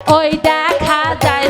ওই দেখা যায়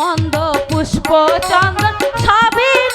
মন্দ পুষ্প চন্দন সবই